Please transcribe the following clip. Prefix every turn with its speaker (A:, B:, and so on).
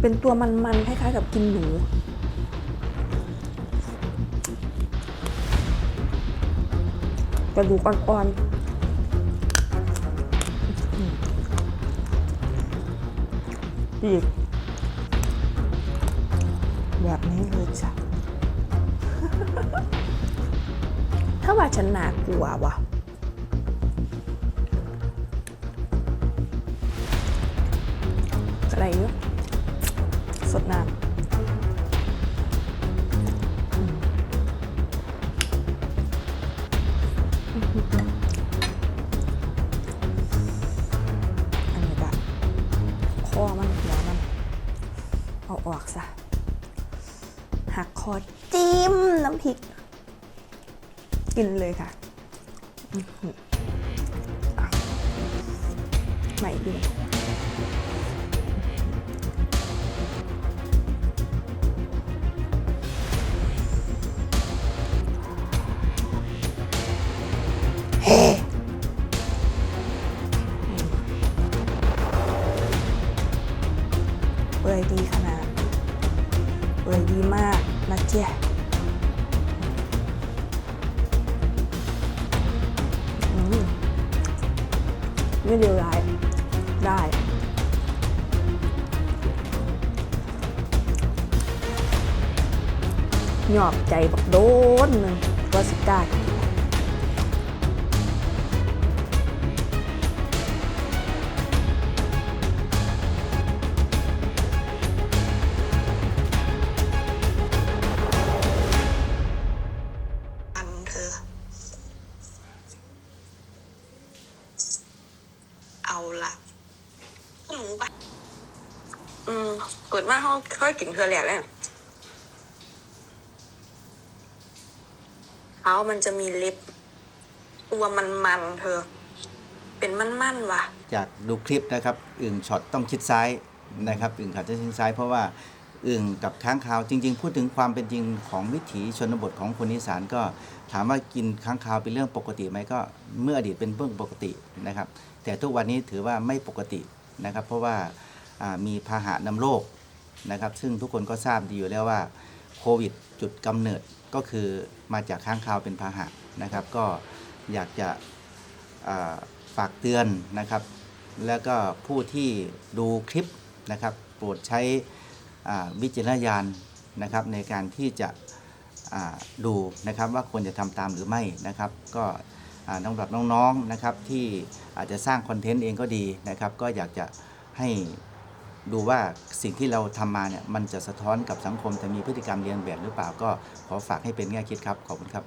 A: เป็นตัวมันๆคล้ายๆกับกินหนูกระดูกอ่อนๆอีกแบบนี้เลยจ้ะ ถ้าว่าฉันน่ากลัววะอะไรเยอะ สดน้ำอันนี้ก็คอมันหัวมันเอาออกซะหักคอจิ้มน้ำพริก กินเลยค่ะอื้อหืออะใหม่ดี ปื่อยดีขนาดเปื่อยดีมากนะเจ๊ไม่เดียวร้ายได้หยอบใจบักโดนหนึ่ง ละหมูปะอืมเกิดมาเขาค่อยกินเธอแหลกเลยเขามันจะมีเล็บตัวมันๆเธอ เป็นมันๆว่ะ
B: จากดูคลิปนะครับ อึ่งช็อตต้องชิดซ้ายนะครับ อึ่งขาดจะชิดซ้ายเพราะว่า อึ่งกับค้างคาวจริง ๆ พูดถึงความเป็นจริงของวิถีชนบทของคนอีสานก็ถามว่ากินค้างคาวเป็นเรื่องปกติไหมก็เมื่ออดีตเป็นเรื่องปกตินะครับ แต่ทุกวันนี้ถือว่าไม่ปกตินะครับ เพราะว่ามีพาหะนำโรคนะครับ ซึ่งทุกคนก็ทราบดีอยู่แล้วว่าโควิดจุดกำเนิดก็คือมาจากค้างคาวเป็นพาหะนะครับ ก็อยากจะฝากเตือนนะครับ แล้วก็ผู้ที่ดูคลิปนะครับโปรดใช้ วิจารณญาณนะครับในการที่จะดูนะครับว่าควรจะทำตามหรือไม่นะครับ ก็สำหรับน้องๆนะครับที่อาจจะสร้างคอนเทนต์เองก็ดีนะครับ ก็อยากจะให้ดูว่าสิ่งที่เราทำมาเนี่ยมันจะสะท้อนกับสังคมจะมีพฤติกรรมเรียนแบบหรือเปล่าก็ขอฝากให้เป็นแง่คิดครับ ขอบคุณครับ